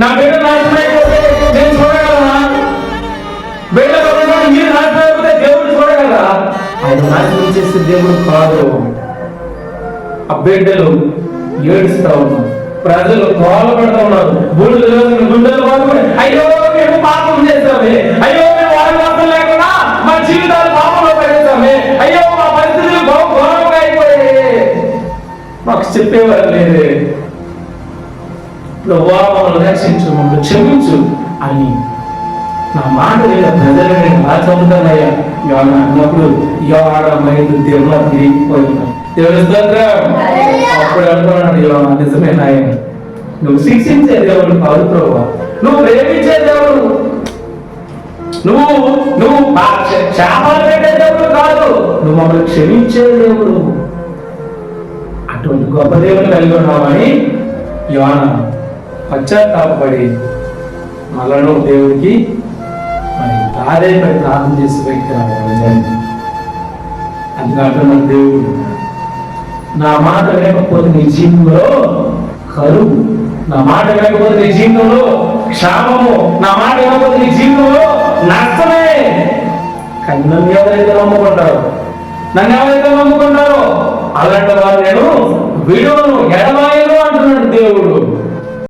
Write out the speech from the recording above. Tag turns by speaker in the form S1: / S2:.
S1: నా బిడ్డ నాశనం అయిపోతే నేను చూడగలనా? బిడ్డ మీరు నాశనం అయిపోతే దేవుడు చూడగలరా? ఆయన నాశనం చేసే దేవుడు కాదు. ఆ బిడ్డలు ఏడుస్తా ఉన్నారు. ప్రజలు కోల పెడతా ఉన్నారు. బూడిదలో గుండెలు పడుకుని అయ్యో మేము పాపం చేస్తామే అయ్యో మేము వారి వారవాసం లేకుండా మా జీవితాలు పాపంలో పడేస్తామే అయ్యో మా పరిస్థితులు బహు ఘోరంగా అయిపోయాయి. మాకు చెప్పేవారు లేదే. ప్రభువా మమ్మల్ని రక్షించు మమ్మల్ని క్షమించు అని నా మాట విన్న ప్రజలు నేను ఎలా చదువుతానయ్యా యోన అన్నప్పుడు యోడ మైండ్ దేవుడు తిరిగిపోయినా అప్పుడు అనుకున్నాడు యోన నిజమే నాయన. నువ్వు శిక్షించే దేవుడు కాదు ప్రభు నువ్వు ప్రేమించే దేవుడు. నువ్వు నువ్వు శాపాలు పెట్టే దేవుడు కాదు. నువ్వు మమ్మల్ని క్షమించే దేవుడు. అటువంటి గొప్ప దేవుని కలిగి ఉన్నామని యోన పశ్చాత్తాపడి మళ్ళను దేవుడికి మరి పడి ప్రార్థన చేసి బయటికి రావాలి. అందుకంటున్న దేవుడు నా మాట లేకపోతే నీ జీవితంలో కరువు నా మాట లేకపోతే నీ జీవితంలో క్షామము నా మాట లేకపోతే నీ జీవితంలో నష్టమే. కానీ నన్ను ఎవరైతే నమ్ముకుంటారో నన్ను ఎవరైతే నమ్ముకుంటారో అలాంటి వారు నేను విడువను ఎడవాయను